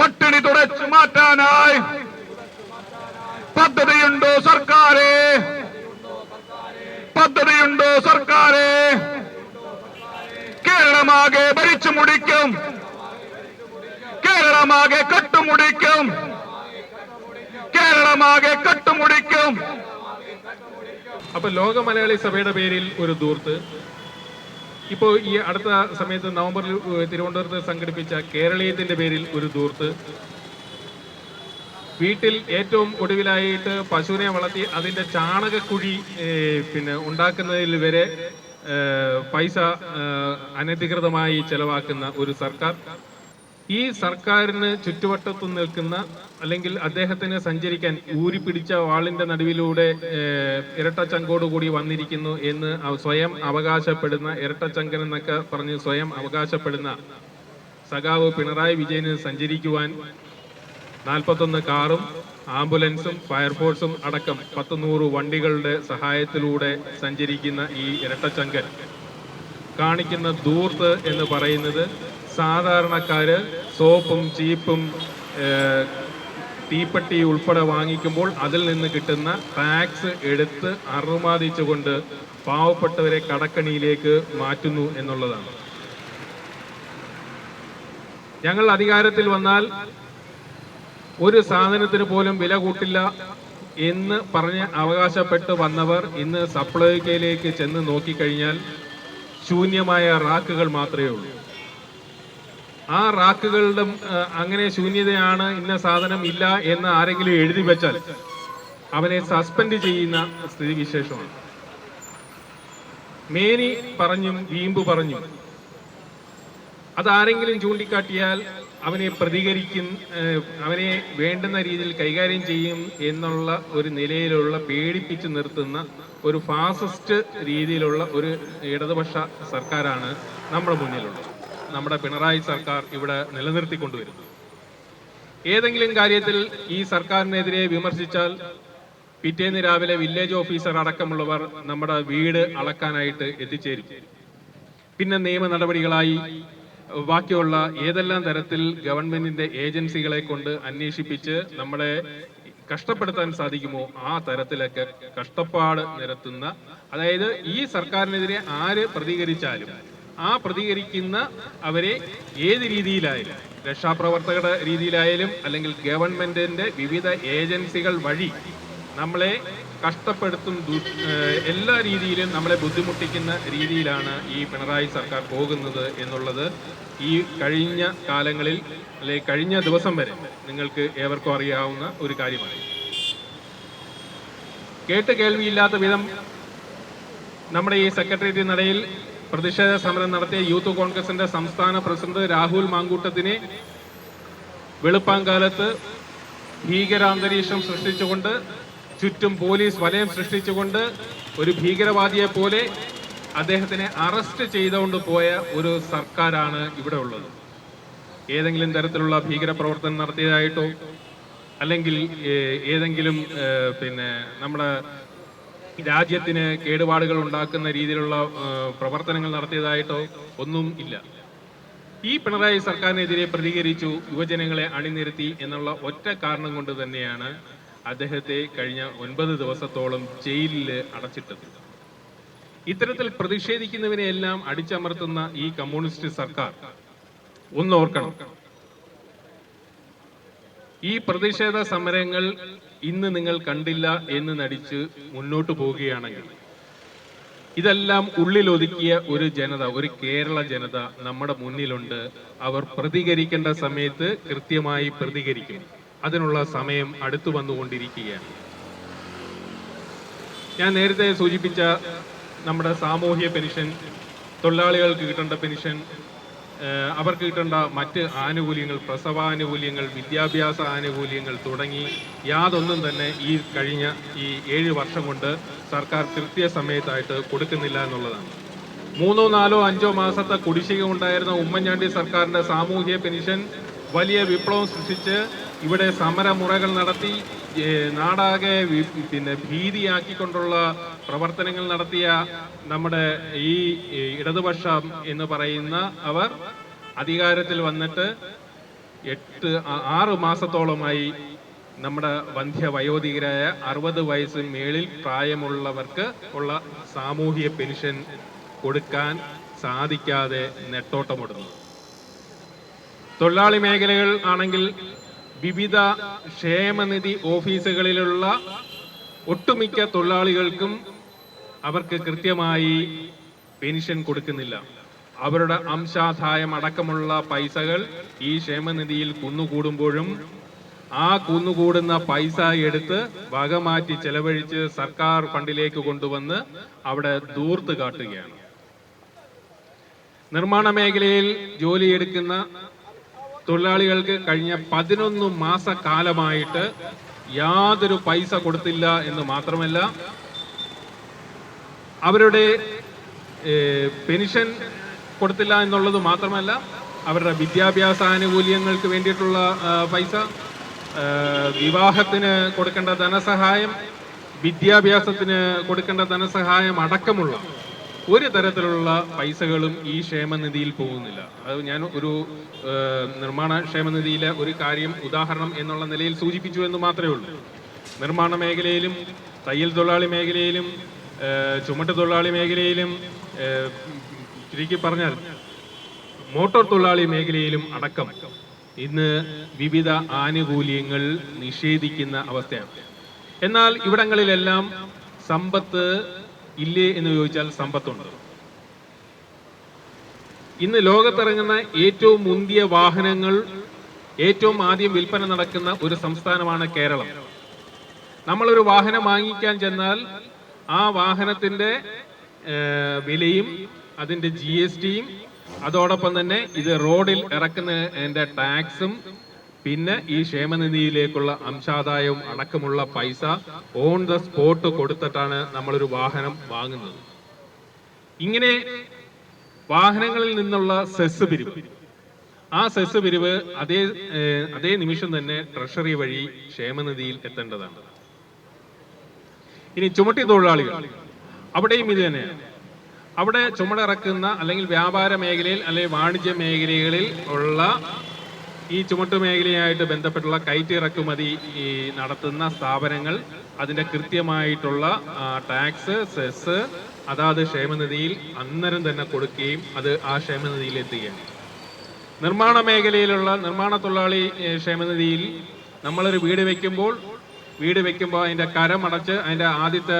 പട്ടിണി തുടച്ചു മാറ്റാനായി. പദ്ധതിയുണ്ടോ സർക്കാരെ? പദ്ധതിയുണ്ടോ സർക്കാരെ? കേരളമാകെ ഭരിച്ചു മുടിക്കും. കേരളമാകെ കട്ടുമുടിക്കും. കേരളമാകെ കട്ടുമുടിക്കും. അപ്പൊ ലോക മലയാളി സഭയുടെ പേരിൽ ഒരു ദൂർത്ത്. ഇപ്പോൾ ഈ അടുത്ത സമയത്ത് നവംബറിൽ തിരുവനന്തപുരത്ത് സംഘടിപ്പിച്ച കേരളീയത്തിന്റെ പേരിൽ ഒരു ദൂർത്ത്. വീട്ടിൽ ഏറ്റവും ഒടുവിലായിട്ട് പശുവിനെ വളർത്തി അതിന്റെ ചാണകക്കുഴി പിന്നെ ഉണ്ടാക്കുന്നതിൽ വരെ പൈസ അനധികൃതമായി ചെലവാക്കുന്ന ഒരു സർക്കാർ. ഈ സർക്കാരിന് ചുറ്റുവട്ടത്തു നിൽക്കുന്ന അല്ലെങ്കിൽ അദ്ദേഹത്തിന് സഞ്ചരിക്കാൻ ഊരി പിടിച്ച വാളിന്റെ നടുവിലൂടെ ഇരട്ടച്ചങ്കോട് കൂടി വന്നിരിക്കുന്നു എന്ന് സ്വയം അവകാശപ്പെടുന്ന ഇരട്ടച്ചങ്കൻ എന്നൊക്കെ പറഞ്ഞ് സ്വയം അവകാശപ്പെടുന്ന സഖാവ് പിണറായി വിജയന് സഞ്ചരിക്കുവാൻ നാൽപ്പത്തൊന്ന് കാറും ആംബുലൻസും ഫയർഫോഴ്സും അടക്കം പത്ത് നൂറ് വണ്ടികളുടെ സഹായത്തിലൂടെ സഞ്ചരിക്കുന്ന ഈ ഇരട്ടച്ചങ്കൻ. കാണിക്കുന്ന ദൂർത്ത് എന്ന് പറയുന്നത് സാധാരണക്കാര് സോപ്പും ചീപ്പും തീപ്പെട്ടി ഉൾപ്പെടെ വാങ്ങിക്കുമ്പോൾ അതിൽ നിന്ന് കിട്ടുന്ന ടാക്സ് എടുത്ത് അറുമാദിച്ചുകൊണ്ട് പാവപ്പെട്ടവരെ കടക്കണിയിലേക്ക് മാറ്റുന്നു എന്നുള്ളതാണ്. ഞങ്ങൾ അധികാരത്തിൽ വന്നാൽ ഒരു സാധനത്തിന് പോലും വില കൂട്ടില്ല എന്ന് പറഞ്ഞ് അവകാശപ്പെട്ട് വന്നവർ ഇന്ന് സപ്ലൈകയിലേക്ക് ചെന്ന് നോക്കിക്കഴിഞ്ഞാൽ ശൂന്യമായ റാക്കുകൾ മാത്രമേ ഉള്ളൂ. ആ റാക്കുകളുടെ അങ്ങനെ ശൂന്യതയാണ് ഇന്ന സാധനം ഇല്ല എന്ന് ആരെങ്കിലും എഴുതി വെച്ചാൽ അവനെ സസ്പെൻഡ് ചെയ്യുന്ന സ്ഥിതിവിശേഷമാണ്. മേനി പറഞ്ഞും വീമ്പ് പറഞ്ഞും. അതാരെങ്കിലും ചൂണ്ടിക്കാട്ടിയാൽ അവനെ പ്രതികരിക്കും അവനെ വേണ്ടുന്ന രീതിയിൽ കൈകാര്യം ചെയ്യും എന്നുള്ള ഒരു നിലയിലുള്ള പേടിപ്പിച്ചു നിർത്തുന്ന ഒരു ഫാസിസ്റ്റ് രീതിയിലുള്ള ഒരു ഇടതുപക്ഷ സർക്കാരാണ് നമ്മുടെ മുന്നിലുള്ളത്. നമ്മുടെ പിണറായി സർക്കാർ ഇവിടെ നിലനിർത്തിക്കൊണ്ടുവരുന്നത് ഏതെങ്കിലും കാര്യത്തിൽ ഈ സർക്കാരിനെതിരെ വിമർശിച്ചാൽ പിറ്റേന്ന് രാവിലെ വില്ലേജ് ഓഫീസർ അടക്കമുള്ളവർ നമ്മുടെ വീട് അളക്കാനായിട്ട് എത്തിച്ചേരും. പിന്നെ നിയമ നടപടികളായി ബാക്കിയുള്ള ഏതെല്ലാം തരത്തിൽ ഗവൺമെന്റിന്റെ ഏജൻസികളെ കൊണ്ട് അന്വേഷിപ്പിച്ച് നമ്മളെ കഷ്ടപ്പെടുത്താൻ സാധിക്കുമോ ആ തരത്തിലൊക്കെ കഷ്ടപ്പാട് നിരത്തുന്ന അതായത് ഈ സർക്കാരിനെതിരെ ആര് പ്രതികരിച്ചാലും ആ പ്രതികരിക്കുന്ന അവരെ ഏത് രീതിയിലായാലും രക്ഷാപ്രവർത്തകരുടെ രീതിയിലായാലും അല്ലെങ്കിൽ ഗവൺമെന്റിന്റെ വിവിധ ഏജൻസികൾ വഴി നമ്മളെ കഷ്ടപ്പെടുത്തും എല്ലാ രീതിയിലും നമ്മളെ ബുദ്ധിമുട്ടിക്കുന്ന രീതിയിലാണ് ഈ പിണറായി സർക്കാർ പോകുന്നത് എന്നുള്ളത് ഈ കഴിഞ്ഞ കാലങ്ങളിൽ അല്ലെ കഴിഞ്ഞ ദിവസം വരെ നിങ്ങൾക്ക് ഏവർക്കും അറിയാവുന്ന ഒരു കാര്യമാണ്. കേട്ട് കേൾവിയില്ലാത്ത വിധം നമ്മുടെ ഈ സെക്രട്ടേറിയറ്റ് നടയിൽ പ്രതിഷേധ സമരം നടത്തിയ യൂത്ത് കോൺഗ്രസിന്റെ സംസ്ഥാന പ്രസിഡന്റ് രാഹുൽ മാങ്കൂട്ടത്തിനെ വെളുപ്പാങ്കാലത്ത് ഭീകരാന്തരീക്ഷം സൃഷ്ടിച്ചുകൊണ്ട് ചുറ്റും പോലീസ് വലയം സൃഷ്ടിച്ചുകൊണ്ട് ഒരു ഭീകരവാദിയെ പോലെ അദ്ദേഹത്തിനെ അറസ്റ്റ് ചെയ്തുകൊണ്ട് പോയ ഒരു സർക്കാരാണ് ഇവിടെ ഉള്ളത്. ഏതെങ്കിലും തരത്തിലുള്ള ഭീകരപ്രവർത്തനം നടത്തിയതായിട്ടോ അല്ലെങ്കിൽ ഏതെങ്കിലും പിന്നെ നമ്മുടെ രാജ്യത്തിന് കേടുപാടുകൾ ഉണ്ടാക്കുന്ന രീതിയിലുള്ള പ്രവർത്തനങ്ങൾ നടത്തിയതായിട്ടോ ഒന്നും ഇല്ല. ഈ പിണറായി സർക്കാരിനെതിരെ പ്രതികരിച്ചു യുവജനങ്ങളെ അണിനിരത്തി എന്നുള്ള ഒറ്റ കാരണം കൊണ്ട് തന്നെയാണ് അദ്ദേഹത്തെ കഴിഞ്ഞ ഒൻപത് ദിവസത്തോളം ജയിലിൽ അടച്ചിട്ടത്. ഇത്തരത്തിൽ പ്രതിഷേധിക്കുന്നവരെ എല്ലാം അടിച്ചമർത്തുന്ന ഈ കമ്മ്യൂണിസ്റ്റ് സർക്കാർ ഒന്നോർക്കണം. ഈ പ്രതിഷേധ സമരങ്ങൾ ഇന്ന് നിങ്ങൾ കണ്ടില്ല എന്ന് നടിച്ച് മുന്നോട്ട് പോവുകയാണെങ്കിൽ. ഇതെല്ലാം ഉള്ളിലൊതുക്കിയ ഒരു ജനത ഒരു കേരള ജനത നമ്മുടെ മുന്നിലുണ്ട്. അവർ പ്രതികരിക്കേണ്ട സമയത്ത് കൃത്യമായി പ്രതികരിക്കും. അതിനുള്ള സമയം അടുത്തു വന്നുകൊണ്ടിരിക്കുകയാണ്. ഞാൻ നേരത്തെ സൂചിപ്പിച്ച നമ്മുടെ സാമൂഹ്യ പെൻഷൻ തൊഴിലാളികൾക്ക് കിട്ടേണ്ട പെൻഷൻ അവർക്ക് കിട്ടേണ്ട മറ്റ് ആനുകൂല്യങ്ങൾ പ്രസവാനുകൂല്യങ്ങൾ വിദ്യാഭ്യാസ ആനുകൂല്യങ്ങൾ തുടങ്ങി യാതൊന്നും തന്നെ ഈ കഴിഞ്ഞ ഈ ഏഴ് വർഷം കൊണ്ട് സർക്കാർ കൃത്യസമയത്തായിട്ട് കൊടുക്കുന്നില്ല എന്നുള്ളതാണ്. മൂന്നോ നാലോ അഞ്ചോ മാസത്തെ കുടിശ്ശിക ഉണ്ടായിരുന്ന ഉമ്മൻചാണ്ടി സർക്കാരിന്റെ സാമൂഹ്യ പെൻഷൻ വലിയ വിപ്ലവം സൃഷ്ടിച്ച് ഇവിടെ സമരമുറകൾ നടത്തി നാടാകെ പിന്നെ ഭീതിയാക്കിക്കൊണ്ടുള്ള പ്രവർത്തനങ്ങൾ നടത്തിയ നമ്മുടെ ഈ ഇടതുപക്ഷം എന്ന് പറയുന്ന അവർ അധികാരത്തിൽ വന്നിട്ട് എട്ട് ആറ് മാസത്തോളമായി നമ്മുടെ വന്ധ്യ വയോധികരായ അറുപത് വയസ്സ് മേളിൽ പ്രായമുള്ളവർക്ക് ഉള്ള സാമൂഹിക പെൻഷൻ കൊടുക്കാൻ സാധിക്കാതെ നെട്ടോട്ടമിടുന്നു. തൊഴിലാളി മേഖലകൾ ആണെങ്കിൽ വിവിധ ക്ഷേമനിധി ഓഫീസുകളിലുള്ള ഒട്ടുമിക്ക തൊഴിലാളികൾക്കും അവർക്ക് കൃത്യമായി പെൻഷൻ കൊടുക്കുന്നില്ല. അവരുടെ അംശാദായം അടക്കമുള്ള പൈസകൾ ഈ ക്ഷേമനിധിയിൽ കുന്നുകൂടുമ്പോഴും ആ കുന്നുകൂടുന്ന പൈസ എടുത്ത് വകമാറ്റി ചെലവഴിച്ച് സർക്കാർ ഫണ്ടിലേക്ക് കൊണ്ടുവന്ന് അവിടെ ദൂർത്ത് കാട്ടുകയാണ്. നിർമ്മാണ മേഖലയിൽ ജോലിയെടുക്കുന്ന തൊഴിലാളികൾക്ക് കഴിഞ്ഞ പതിനൊന്ന് മാസക്കാലമായിട്ട് യാതൊരു പൈസ കൊടുത്തില്ല എന്ന് മാത്രമല്ല അവരുടെ പെൻഷൻ കൊടുത്തില്ല എന്നുള്ളത് മാത്രമല്ല അവരുടെ വിദ്യാഭ്യാസ ആനുകൂല്യങ്ങൾക്ക് വേണ്ടിയിട്ടുള്ള പൈസ വിവാഹത്തിന് കൊടുക്കേണ്ട ധനസഹായം വിദ്യാഭ്യാസത്തിന് കൊടുക്കേണ്ട ധനസഹായം അടക്കമുള്ള ഒരു തരത്തിലുള്ള പൈസകളും ഈ ക്ഷേമനിധിയിൽ പോകുന്നില്ല. അത് ഞാൻ ഒരു നിർമ്മാണ ക്ഷേമനിധിയിലെ ഒരു കാര്യം ഉദാഹരണം എന്നുള്ള നിലയിൽ സൂചിപ്പിച്ചു എന്ന് മാത്രമേ ഉള്ളൂ. നിർമ്മാണ മേഖലയിലും തയ്യൽ തൊഴിലാളി മേഖലയിലും ചുമട്ട് തൊഴിലാളി മേഖലയിലും ചുരുക്കി പറഞ്ഞാൽ മോട്ടോർ തൊഴിലാളി മേഖലയിലും അടക്കം ഇന്ന് വിവിധ ആനുകൂല്യങ്ങൾ നിഷേധിക്കുന്ന അവസ്ഥയാണ്. എന്നാൽ ഇവിടങ്ങളിലെല്ലാം സമ്പത്ത് ഇല്ലേ എന്ന് ചോദിച്ചാൽ സമ്പത്തുണ്ട്. ഇന്ന് ലോകത്തിറങ്ങുന്ന ഏറ്റവും മുന്തിയ വാഹനങ്ങൾ ഏറ്റവും ആദ്യം വിൽപ്പന നടക്കുന്ന ഒരു സംസ്ഥാനമാണ് കേരളം. നമ്മളൊരു വാഹനം വാങ്ങിക്കാൻ ചെന്നാൽ ആ വാഹനത്തിന്റെ വിലയും അതിന്റെ ജി എസ് ടിയും അതോടൊപ്പം തന്നെ ഇത് റോഡിൽ ഇറക്കുന്നതിന്റെ ടാക്സും പിന്നെ ഈ ക്ഷേമനിധിയിലേക്കുള്ള അംശാദായവും അടക്കമുള്ള പൈസ ഓൺ ദ സ്പോട്ട് കൊടുത്തിട്ടാണ് നമ്മളൊരു വാഹനം വാങ്ങുന്നത്. ഇങ്ങനെ വാഹനങ്ങളിൽ നിന്നുള്ള സെസ് പിരിവ്. ആ സെസ് പിരിവ് അതേ അതേ നിമിഷം തന്നെ ട്രഷറി വഴി ക്ഷേമനിധിയിൽ എത്തേണ്ടതാണ്. ഇനി ചുമട്ടി തൊഴിലാളികൾ. അവിടെയും ഇത് തന്നെയാണ്. അവിടെ ചുമടിറക്കുന്ന അല്ലെങ്കിൽ വ്യാപാര മേഖലയിൽ അല്ലെങ്കിൽ വാണിജ്യ മേഖലകളിൽ ഉള്ള ഈ ചുമട്ട് മേഖലയായിട്ട് ബന്ധപ്പെട്ടുള്ള കയറ്റി ഇറക്കുമതി നടത്തുന്ന സ്ഥാപനങ്ങൾ അതിന്റെ കൃത്യമായിട്ടുള്ള ടാക്സ് സെസ് അതാത് ക്ഷേമനിധിയിൽ അന്നേരം തന്നെ കൊടുക്കുകയും അത് ആ ക്ഷേമനിധിയിൽ എത്തുകയാണ് നിർമ്മാണ മേഖലയിലുള്ള നിർമ്മാണ തൊഴിലാളി ക്ഷേമനിധിയിൽ നമ്മളൊരു വീട് വെക്കുമ്പോൾ വീട് വെക്കുമ്പോൾ അതിന്റെ കരമടച്ച് അതിന്റെ ആദ്യത്തെ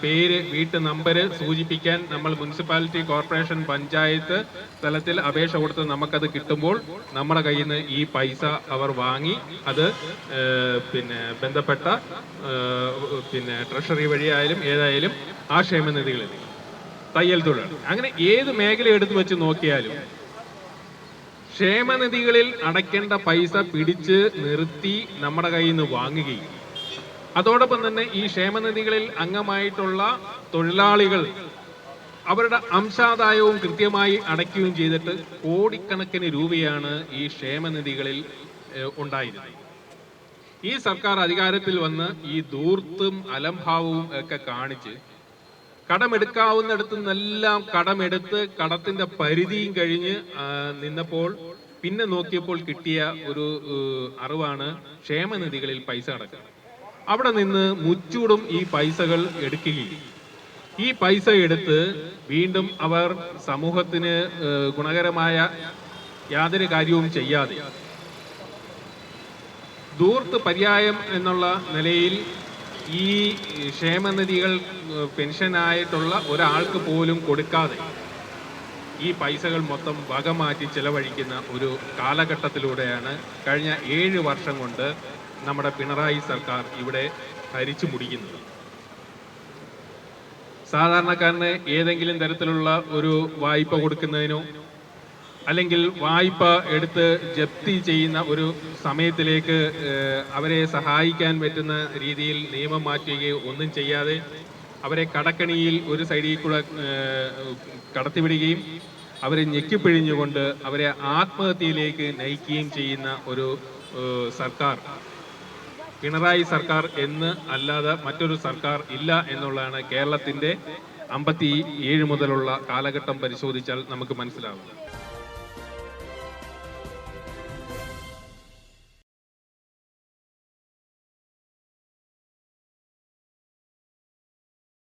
പേര് വീട്ട് നമ്പർ സൂചിപ്പിക്കാൻ നമ്മൾ മുനിസിപ്പാലിറ്റി കോർപ്പറേഷൻ പഞ്ചായത്ത് തലത്തിൽ അപേക്ഷ കൊടുത്ത് നമുക്കത് കിട്ടുമ്പോൾ നമ്മുടെ കയ്യിൽ നിന്ന് ഈ പൈസ അവർ വാങ്ങി അത് പിന്നെ ബന്ധപ്പെട്ട പിന്നെ ട്രഷറി വഴിയായാലും ഏതായാലും ആ ക്ഷേമനിധികളിൽ തയ്യൽ തൊഴിൽ അങ്ങനെ ഏത് മേഖല എടുത്തു വെച്ച് നോക്കിയാലും ക്ഷേമനിധികളിൽ അടയ്ക്കേണ്ട പൈസ പിടിച്ച് നിർത്തി നമ്മുടെ കയ്യിൽ നിന്ന് വാങ്ങുകയും അതോടൊപ്പം തന്നെ ഈ ക്ഷേമനിധികളിൽ അംഗമായിട്ടുള്ള തൊഴിലാളികൾ അവരുടെ അംശാദായവും കൃത്യമായി അടയ്ക്കുകയും ചെയ്തിട്ട് കോടിക്കണക്കിന് രൂപയാണ് ഈ ക്ഷേമനിധികളിൽ ഉണ്ടായിരുന്നത്. ഈ സർക്കാർ അധികാരത്തിൽ വന്ന് ഈ ദൂർത്തും അലംഭാവവും ഒക്കെ കാണിച്ച് കടമെടുക്കാവുന്നിടത്തു നിന്നെല്ലാം കടമെടുത്ത് കടത്തിന്റെ പരിധിയും കഴിഞ്ഞ് നിന്നപ്പോൾ പിന്നെ നോക്കിയപ്പോൾ കിട്ടിയ ഒരു അറിവാണ് ക്ഷേമനിധികളിൽ പൈസ അടക്കുക അവിടെ നിന്ന് മുച്ചൂടും ഈ പൈസകൾ എടുക്കുകയും. ഈ പൈസ എടുത്ത് വീണ്ടും അവർ സമൂഹത്തിന് ഗുണകരമായ യാതൊരു കാര്യവും ചെയ്യാതെ ദൂർത്ത് പര്യായം എന്നുള്ള നിലയിൽ ഈ ക്ഷേമനിധികൾ പെൻഷനായിട്ടുള്ള ഒരാൾക്ക് പോലും കൊടുക്കാതെ ഈ പൈസകൾ മൊത്തം വകമാറ്റി ചെലവഴിക്കുന്ന ഒരു കാലഘട്ടത്തിലൂടെയാണ് കഴിഞ്ഞ ഏഴ് വർഷം കൊണ്ട് നമ്മുടെ പിണറായി സർക്കാർ ഇവിടെ ഭരിച്ചു മുടിക്കുന്നത്. സാധാരണക്കാരന് ഏതെങ്കിലും തരത്തിലുള്ള ഒരു വായ്പ കൊടുക്കുന്നതിനോ അല്ലെങ്കിൽ വായ്പ എടുത്ത് ജപ്തി ചെയ്യുന്ന ഒരു സമയത്തിലേക്ക് അവരെ സഹായിക്കാൻ പറ്റുന്ന രീതിയിൽ നിയമം മാറ്റുകയോ ഒന്നും ചെയ്യാതെ അവരെ കടക്കണിയിൽ ഒരു സൈഡിൽ കൂടെ കടത്തിവിടുകയും അവരെ ഞെക്കിപ്പിഴിഞ്ഞുകൊണ്ട് അവരെ ആത്മഹത്യയിലേക്ക് നയിക്കുകയും ചെയ്യുന്ന ഒരു സർക്കാർ പിണറായി സർക്കാർ എന്ന് അല്ലാതെ മറ്റൊരു സർക്കാർ ഇല്ല എന്നുള്ളതാണ് കേരളത്തിന്റെ അമ്പത്തി ഏഴ് മുതലുള്ള കാലഘട്ടം പരിശോധിച്ചാൽ നമുക്ക് മനസ്സിലാവുന്നത്.